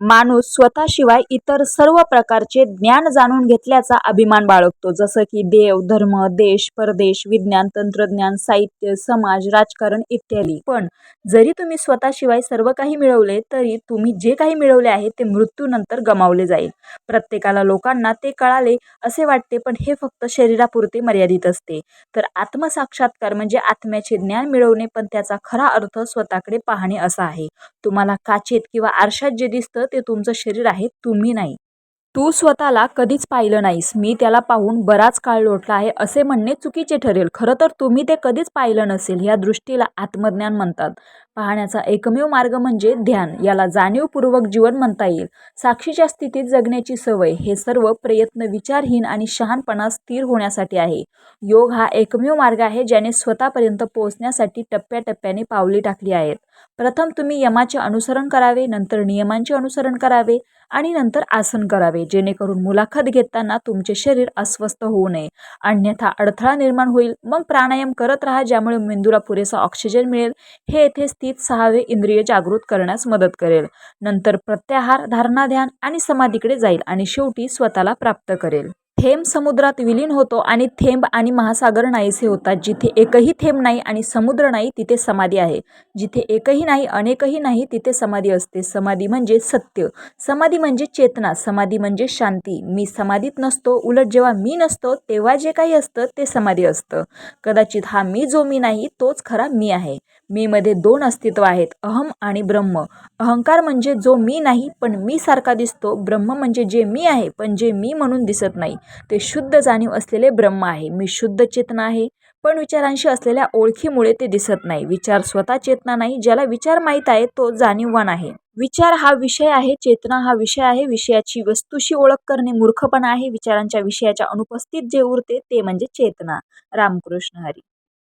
माणूस स्वतःशिवाय इतर सर्व प्रकारचे ज्ञान जाणून घेतल्याचा अभिमान बाळगतो. जसं की देव धर्म देश परदेश विज्ञान तंत्रज्ञान साहित्य समाज राजकारण इत्यादी. पण जरी तुम्ही स्वतःशिवाय सर्व काही मिळवले तरी तुम्ही जे काही मिळवले आहे ते मृत्यूनंतर गमावले जाईल. प्रत्येकाला लोकांना ते कळाले असे वाटते पण हे फक्त शरीरापुरते मर्यादित असते. तर आत्मसाक्षात्कार म्हणजे आत्म्याचे ज्ञान मिळवणे पण त्याचा खरा अर्थ स्वतःकडे पाहणे असा आहे. तुम्हाला काचेत किंवा आरशात जे दिसतं ते तुमचं शरीर आहे तुम्ही नाही. तू स्वतःला कधीच पाहिलं नाहीस. मी त्याला पाहून बराच काळ लोटला आहे असे म्हणणे चुकीचे ठरेल. खरं तर तुम्ही ते कधीच पाहिलं नसेल या दृष्टीला आत्मज्ञान म्हणतात. पाहण्याचा एकमेव मार्ग म्हणजे ध्यान. याला जाणीवपूर्वक जीवन म्हणता येईल. साक्षीच्या स्थितीत जगण्याची सवय हे सर्व प्रयत्न विचारहीन आणि शहाणपणा स्थिर होण्यासाठी आहे. योग हा एकमेव मार्ग आहे ज्याने स्वतःपर्यंत पोहोचण्यासाठी टप्प्याटप्प्याने पावले टाकली आहेत. प्रथम तुम्ही यमाचे अनुसरण करावे नंतर नियमांचे अनुसरण करावे आणि नंतर आसन करावे. जेणेकरून मुलाखत घेताना तुमचे शरीर अस्वस्थ होऊ नये. अन्यथा अडथळा निर्माण होईल. मग प्राणायाम करत राहा ज्यामुळे मेंदूला पुरेसा ऑक्सिजन मिळेल. हे येथे स्थित सहावे इंद्रिय जागृत करण्यास मदत करेल. नंतर प्रत्याहार धारणा ध्यान आणि समाधीकडे जाईल आणि शेवटी स्वतःला प्राप्त करेल. थेंब समुद्रात विलीन होतो आणि थेंब आणि महासागर नाहीसे होतात. जिथे एकही थेंब नाही आणि समुद्र नाही तिथे समाधी आहे. जिथे एकही नाही अनेकही नाही तिथे समाधी असते. समाधी म्हणजे सत्य. समाधी म्हणजे चेतना. समाधी म्हणजे शांती. मी समाधीत नसतो उलट जेव्हा मी नसतो तेव्हा जे काही असतं ते समाधी असतं. कदाचित हा मी जो मी नाही तोच खरा मी आहे. मी मध्ये दोन अस्तित्व आहेत अहम आणि ब्रह्म. अहंकार म्हणजे जो मी नाही पण मी सारखा दिसतो. ब्रह्म म्हणजे जे मी आहे पण जे मी म्हणून दिसत नाही. ते शुद्ध जाणीव असलेले ब्रह्म आहे. मी शुद्ध चेतना आहे पण विचारांशी असलेल्या ओळखीमुळे ते दिसत नाही. विचार स्वतः चेतना नाही ज्याला विचार माहीत आहे तो जाणीववान आहे. विचार हा विषय आहे चेतना हा विषय आहे. विषयाची वस्तूशी ओळख करणे मूर्खपणा आहे. विचारांच्या विषयाच्या अनुपस्थित जे उरते ते म्हणजे चेतना. रामकृष्ण हरी.